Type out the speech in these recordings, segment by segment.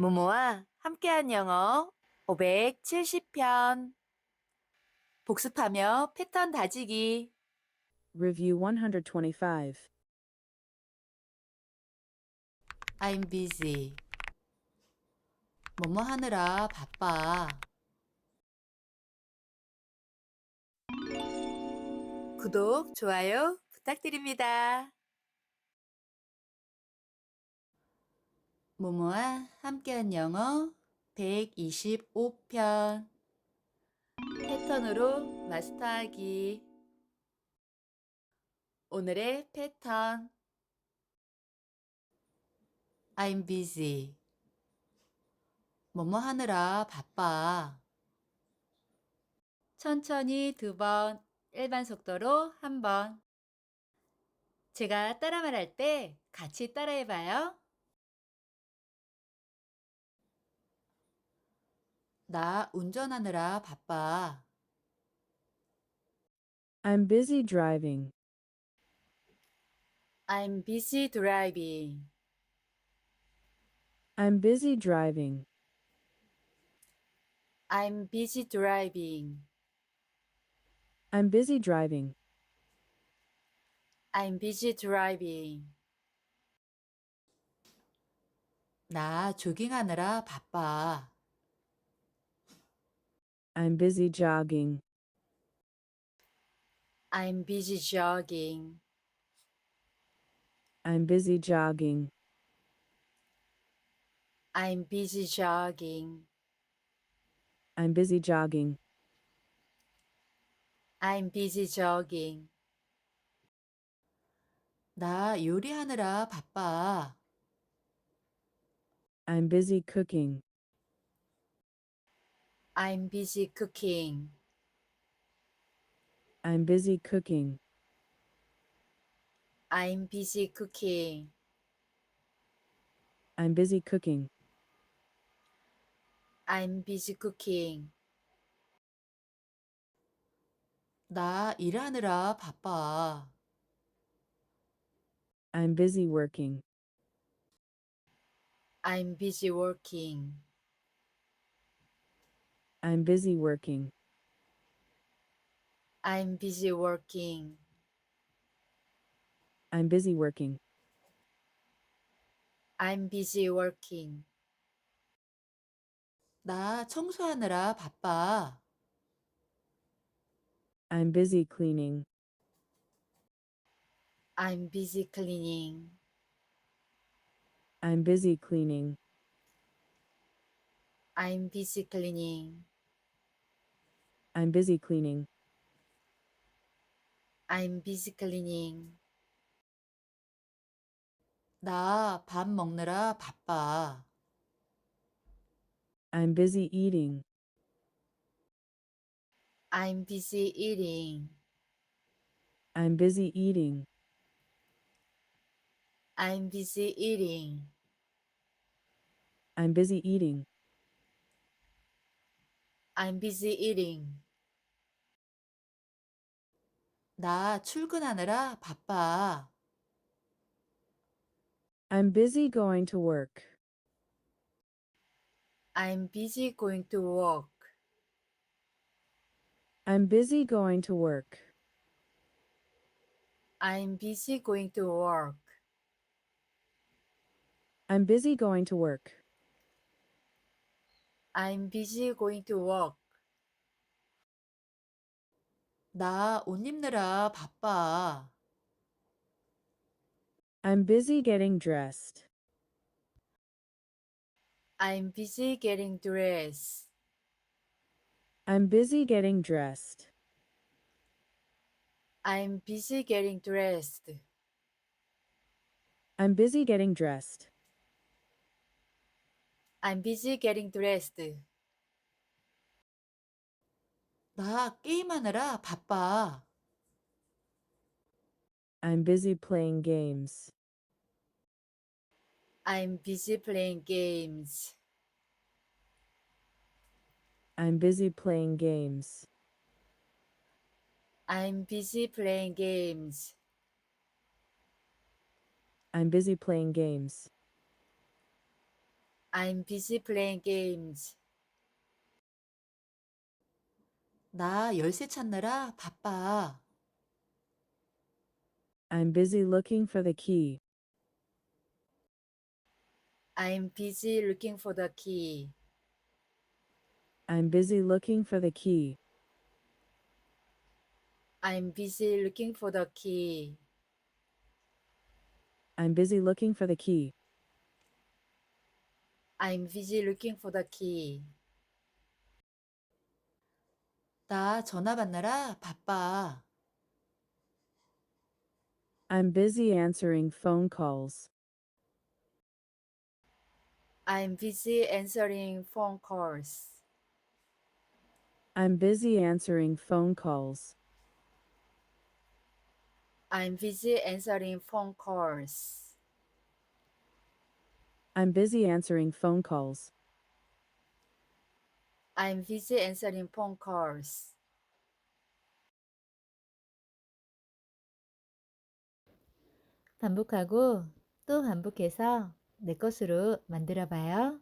모모와 함께한 영어 570편 복습하며 패턴 다지기 Review 125. I'm busy 뭐뭐 하느라 바빠 구독, 좋아요 부탁드립니다. 모모와 함께한 영어 125편. 패턴으로 마스터하기. 오늘의 패턴. I'm busy. 뭐뭐 하느라 바빠. 천천히 두 번, 일반 속도로 한 번. 제가 따라 말할 때 같이 따라해봐요. 나 운전하느라 바빠. I'm busy driving. I'm busy driving. I'm busy driving. I'm busy driving. I'm busy driving. I'm busy driving. 나 조깅하느라 바빠. I'm busy jogging. I'm busy jogging. I'm busy jogging. I'm busy jogging. I'm busy jogging. I'm busy jogging. 나 요리하느라 바빠. I'm busy cooking. I'm busy cooking. I'm busy cooking. I'm busy cooking. I'm busy cooking. I'm busy cooking. 나 일하느라 바빠. I'm busy working. I'm busy working. I'm busy working. I'm busy working. I'm busy working. I'm busy working. 나 청소하느라 바빠. I'm busy cleaning. I'm busy cleaning. I'm busy cleaning. I'm busy cleaning. I'm busy cleaning. I'm busy cleaning. 나 밥 먹느라 바빠. I'm busy eating. I'm busy eating. I'm busy eating. I'm busy eating. I'm busy eating. I'm busy eating. 나 출근하느라 바빠. I'm busy going to work. I'm busy going to work. I'm busy going to work. I'm busy going to work. I'm busy going to work. I'm busy going to work. 나 옷 입느라 바빠. I'm busy getting dressed. I'm busy getting dressed. I'm busy getting dressed. I'm busy getting dressed. I'm busy getting dressed. I'm busy getting dressed. 나 게임하느라 바빠. I'm busy playing games. I'm busy playing games. I'm busy playing games. I'm busy playing games. I'm busy playing games. I'm busy playing games. 나 열쇠 찾느라 바빠. I'm busy looking for the key. I'm busy looking for the key. I'm busy looking for the key. I'm busy looking for the key. I'm busy looking for the key. I'm busy looking for the key. 나 전화 받느라 바빠. I'm busy answering phone calls. I'm busy answering phone calls. I'm busy answering phone calls. I'm busy answering phone calls. I'm busy answering phone calls. I'm busy answering phone calls. 반복하고 또 반복해서 내 것으로 만들어 봐요.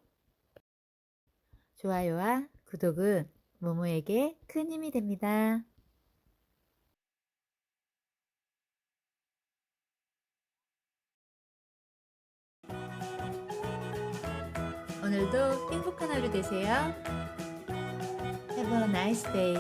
좋아요와 구독은 모모에게 큰 힘이 됩니다. 오늘도 행복한 하루 되세요. Have a nice day.